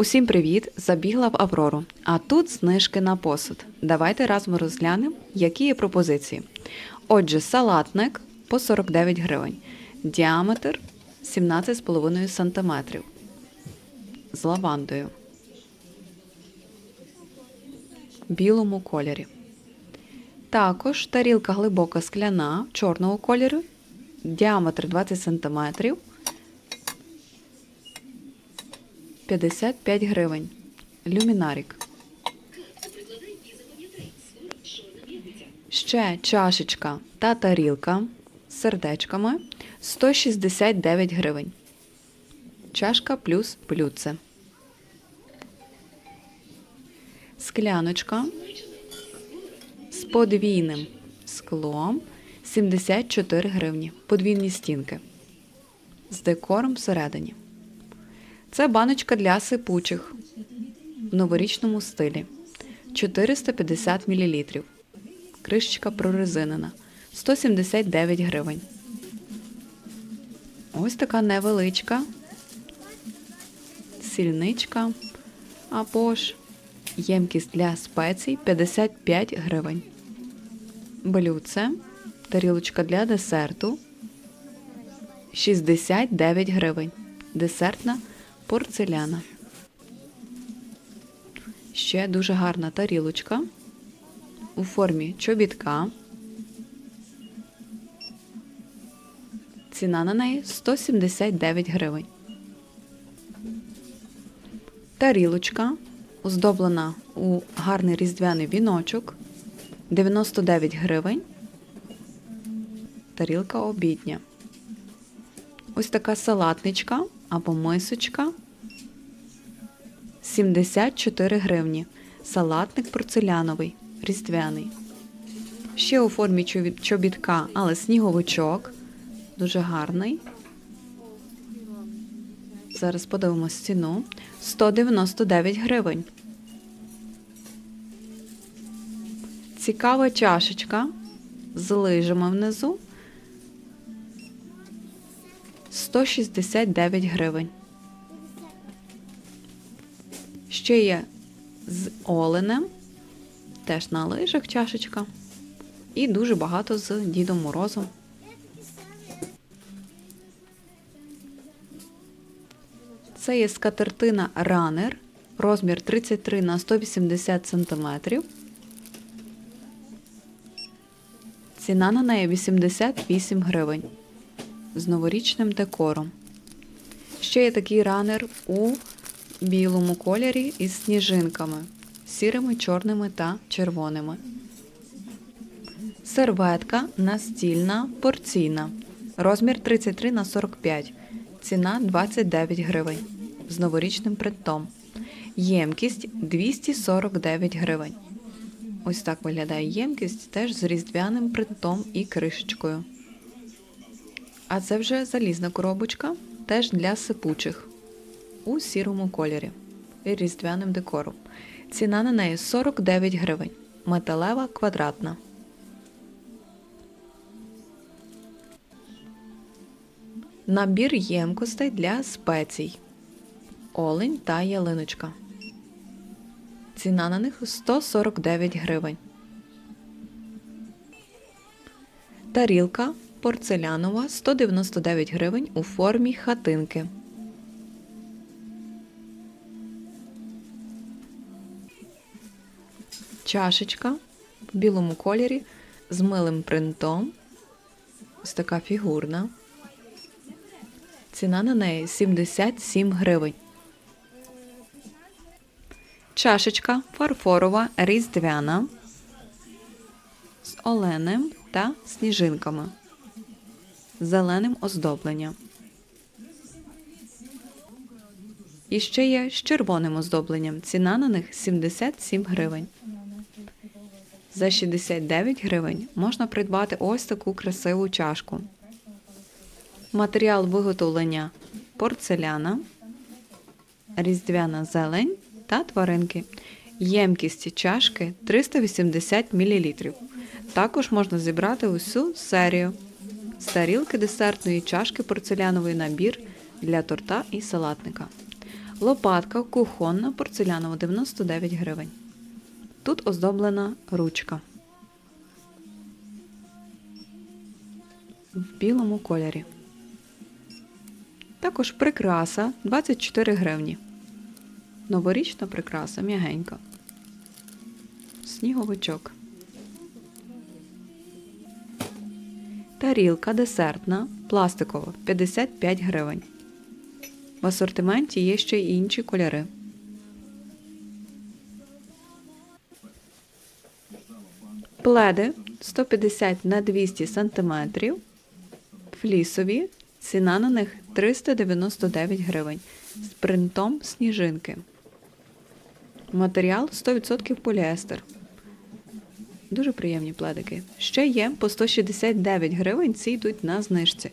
Усім привіт! Забігла в Аврору. А тут знижки на посуд. Давайте разом розглянемо, які є пропозиції. Отже, салатник по 49 гривень, діаметр 17,5 см з лавандою. Білому кольорі. Також тарілка глибока скляна чорного кольору, діаметр 20 см 55 гривень. Люмінарік. Ще чашечка та тарілка з сердечками 169 гривень. Чашка плюс блюдце. Скляночка з подвійним склом 74 гривні. Подвійні стінки. З декором всередині. Це баночка для сипучих в новорічному стилі 450 мл. Кришечка прорезинена 179 гривень. Ось така невеличка сільничка або ж ємкість для спецій 55 гривень. Блюдце, тарілочка для десерту 69 гривень. Десертна порцеляна. Ще дуже гарна тарілочка у формі чобітка. Ціна на неї 179 гривень. Тарілочка оздоблена у гарний різдвяний віночок 99 гривень. Тарілка обідня. Ось така салатничка або мисочка 74 гривні. Салатник порцеляновий, різдвяний. Ще у формі чобітка, але сніговичок. Дуже гарний. Зараз подивимось ціну. 199 гривень. Цікава чашечка з лижами внизу. 169 гривень. Ще є з оленем, теж на лижах чашечка. І дуже багато з Дідом Морозом. Це є скатертина Runner, розмір 33 на 180 см. Ціна на неї 88 гривень з новорічним декором. Ще є такий ранер у білому кольорі із сніжинками, сірими, чорними та червоними. Серветка настільна порційна. Розмір 33 на 45. Ціна 29 гривень з новорічним принтом. Ємкість 249 гривень. Ось так виглядає ємкість теж з різдвяним принтом і кришечкою. А це вже залізна коробочка, теж для сипучих у сірому кольорі різдвяним декором. Ціна на неї 49 гривень. Металева квадратна. Набір ємкостей для спецій. Олень та ялиночка. Ціна на них 149 гривень. Тарілка порцелянова 199 гривень у формі хатинки. Чашечка в білому кольорі з милим принтом. Ось така фігурна. Ціна на неї 77 гривень. Чашечка фарфорова різдвяна з оленем та сніжинками. Зеленим оздобленням. І ще є з червоним оздобленням. Ціна на них 77 гривень. За 69 гривень можна придбати ось таку красиву чашку. Матеріал виготовлення порцеляна, різдвяна зелень та тваринки. Ємкість чашки 380 мл. Також можна зібрати усю серію з тарілки десертної чашки порцеляновий набір для торта і салатника. Лопатка кухонна порцелянова 99 гривень. Тут оздоблена ручка. В білому кольорі. Також прикраса 24 гривні. Новорічна прикраса м'ягенька. Сніговичок. Тарілка десертна, пластикова 55 гривень. В асортименті є ще й інші кольори. Пледи 150 на 200 см. Флісові. Ціна на них 399 гривень з принтом сніжинки. Матеріал 100% поліестер. Дуже приємні пледики. Ще є по 169 гривень, ці йдуть на знижці.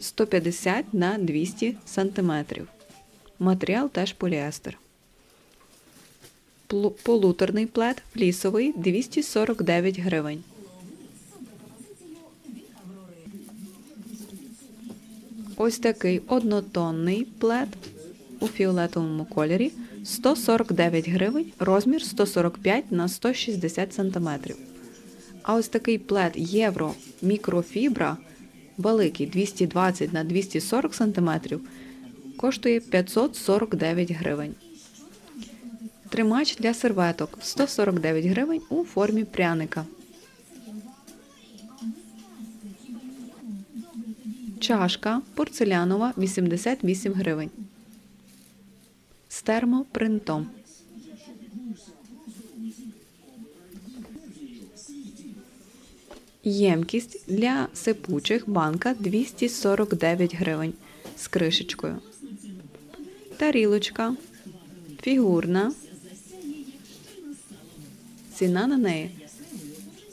150 на 200 см. Матеріал теж поліестер. Полуторний плед флісовий 249 гривень. Ось такий однотонний плед у фіолетовому кольорі 149 гривень, розмір 145 на 160 см. А ось такий плед євро мікрофібра великий 220 на 240 см коштує 549 гривень. Тримач для серветок 149 гривень у формі пряника. Чашка порцелянова 88 гривень. З термопринтом. Ємкість для сипучих банка 249 гривень з кришечкою. Тарілочка фігурна. Ціна на неї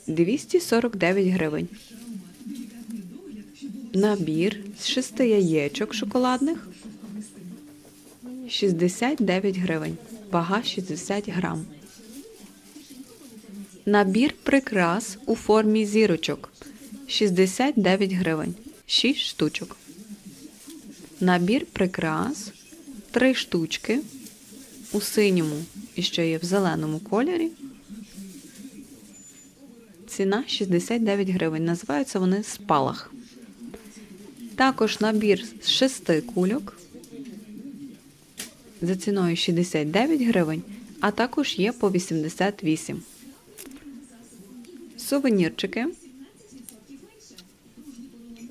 249 гривень. Набір з шести яєчок шоколадних 69 гривень. Вага 60 грам. Набір прикрас у формі зірочок 69 гривень. 6 штучок. Набір прикрас 3 штучки у синьому і ще є в зеленому кольорі. Ціна 69 гривень. Називаються вони спалах. Також набір з 6 кульок за ціною 69 гривень, а також є по 88. Сувенірчики.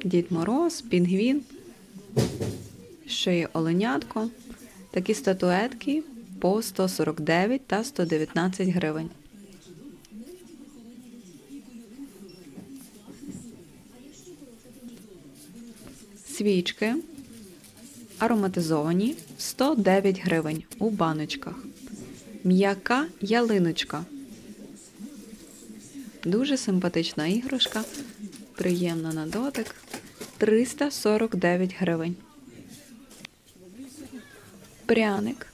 Дід Мороз, Пінгвін. Ще є оленятко. Такі статуетки по 149 та 119 гривень. Свічки ароматизовані 109 гривень у баночках. М'яка ялиночка. Дуже симпатична іграшка. Приємна на дотик. 349 гривень. Пряник.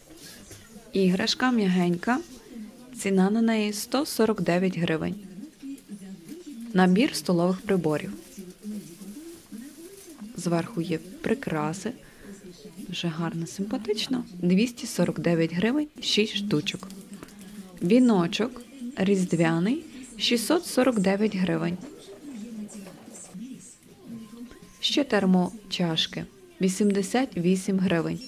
Іграшка м'ягенька. Ціна на неї 149 гривень. Набір столових приборів. Зверху є прикраси. Дуже гарно, симпатично. 249 гривень 6 штучок. Віночок різдвяний 649 гривень. Ще термочашки 88 гривень.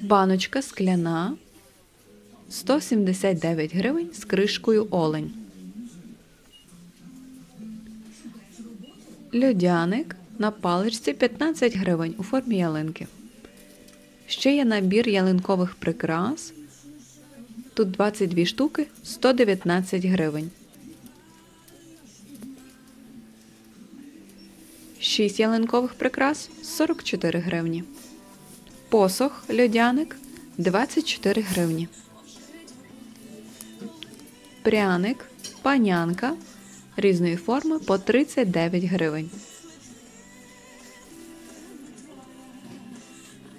Баночка скляна 179 гривень з кришкою олень. Льодяник на паличці 15 гривень у формі ялинки. Ще є набір ялинкових прикрас. Тут 22 штуки 119 гривень. 6 ялинкових прикрас 44 гривні. Посох льодяник 24 гривні. Пряник, панянка різної форми по 39 гривень.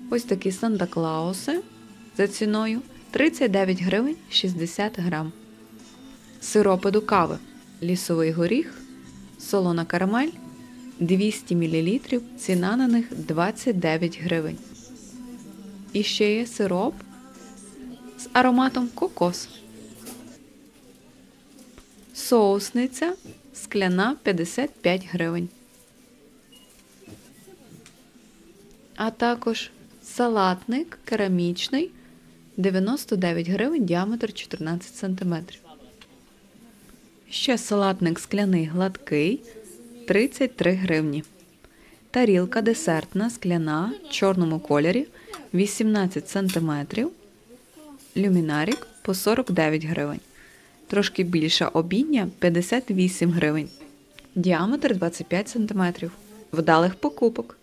Ось такі Санта-Клауси за ціною 39 гривень 60 грам. Сиропи до кави. Лісовий горіх, солона карамель 200 мл. Ціна на них 29 гривень. І ще є сироп з ароматом кокос. Соусниця скляна 55 гривень. А також салатник керамічний 99 гривень, діаметр 14 см. Ще салатник скляний гладкий 33 гривні. Тарілка десертна скляна в чорному кольорі 18 см. Люмінарік по 49 гривень. Трошки більша обідня 58 гривень. Діаметр 25 см. Вдалих покупок.